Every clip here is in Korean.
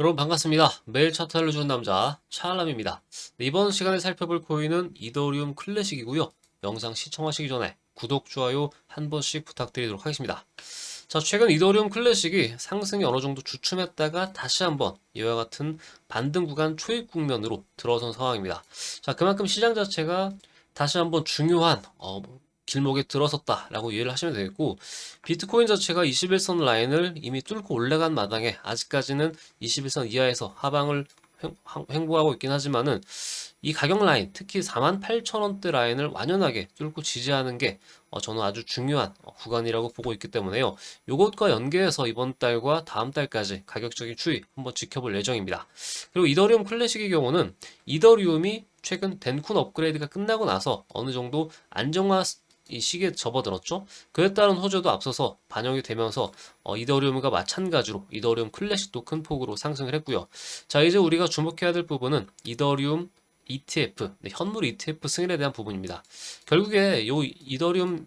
여러분 반갑습니다. 매일 차트 알려주는 남자 차알람입니다. 네, 이번 시간에 살펴볼 코인은 이더리움 클래식이고요. 영상 시청하시기 전에 구독, 좋아요 한 번씩 부탁드리도록 하겠습니다. 자, 최근 이더리움 클래식이 상승이 어느 정도 주춤했다가 다시 한번 이와 같은 반등 구간 초입 국면으로 들어선 상황입니다. 자, 그만큼 시장 자체가 다시 한번 중요한 어, 길목에 들어섰다라고 이해를 하시면 되겠고 비트코인 자체가 21선 라인을 이미 뚫고 올라간 마당에 아직까지는 21선 이하에서 하방을 횡- 하- 횡보하고 있긴 하지만은 이 가격 라인 특히 48,000원대 라인을 완연하게 뚫고 지지하는 게 어, 저는 아주 중요한 어, 구간이라고 보고 있기 때문에요. 요것과 연계해서 이번 달과 다음 달까지 가격적인 추이 한번 지켜볼 예정입니다. 그리고 이더리움 클래식의 경우는 이더리움이 최근 덴쿤 업그레이드가 끝나고 나서 어느 정도 안정화 이 시기에 접어들었죠. 그에 따른 호조도 앞서서 반영이 되면서 어, 이더리움과 마찬가지로 이더리움 클래식도 큰 폭으로 상승을 했고요. 자, 이제 우리가 주목해야 될 부분은 이더리움 ETF, 네, 현물 ETF 승인에 대한 부분입니다. 결국에 요 이더리움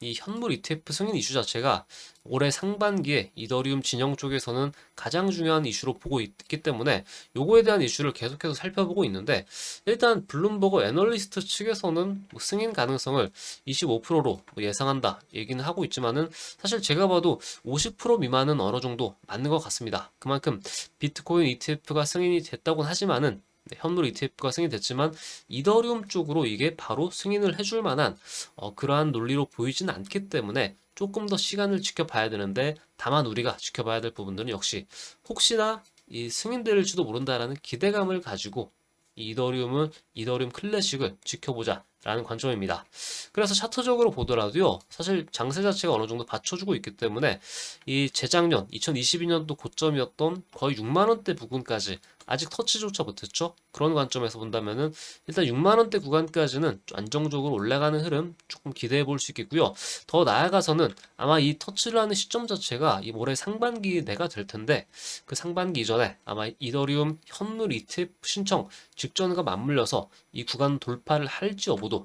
이 현물 ETF 승인 이슈 자체가 올해 상반기에 이더리움 진영 쪽에서는 가장 중요한 이슈로 보고 있기 때문에 요거에 대한 이슈를 계속해서 살펴보고 있는데 일단 블룸버그 애널리스트 측에서는 뭐 승인 가능성을 25%로 예상한다 얘기는 하고 있지만은 사실 제가 봐도 50% 미만은 어느 정도 맞는 것 같습니다. 그만큼 비트코인 ETF가 승인이 됐다고는 하지만은 네, 현물 ETF가 승인됐지만 이더리움 쪽으로 이게 바로 승인을 해줄 만한 어, 그러한 논리로 보이진 않기 때문에 조금 더 시간을 지켜봐야 되는데 다만 우리가 지켜봐야 될 부분들은 역시 혹시나 이 승인될지도 모른다라는 기대감을 가지고 이 이더리움은 이더리움 클래식을 지켜보자 라는 관점입니다. 그래서 차트적으로 보더라도요, 사실 장세 자체가 어느 정도 받쳐주고 있기 때문에 이 재작년 2022년도 고점이었던 거의 6만 원대 부근까지 아직 터치조차 못했죠. 그런 관점에서 본다면은 일단 6만 원대 구간까지는 좀 안정적으로 올라가는 흐름 조금 기대해 볼 수 있겠고요. 더 나아가서는 아마 이 터치를 하는 시점 자체가 이 올해 상반기 내가 될 텐데 그 상반기 이전에 아마 이더리움 현물 ETF 신청 직전과 맞물려서 이 구간 돌파를 할지 여부도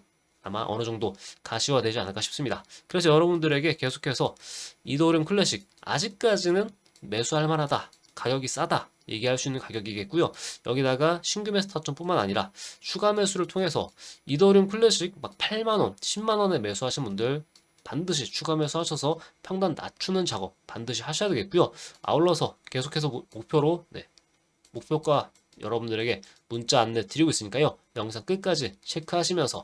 아마 어느 정도 가시화되지 않을까 싶습니다. 그래서 여러분들에게 계속해서 이더리움 클래식 아직까지는 매수할 만하다. 가격이 싸다. 얘기할 수 있는 가격이겠고요. 여기다가 신규 매수 타점뿐만 아니라 추가 매수를 통해서 이더리움 클래식 막 8만 원, 10만 원에 매수하신 분들 반드시 추가 매수하셔서 평단 낮추는 작업 반드시 하셔야 되겠고요. 아울러서 계속해서 목- 목표로 네, 목표가 여러분들에게 문자 안내 드리고 있으니까요. 영상 끝까지 체크하시면서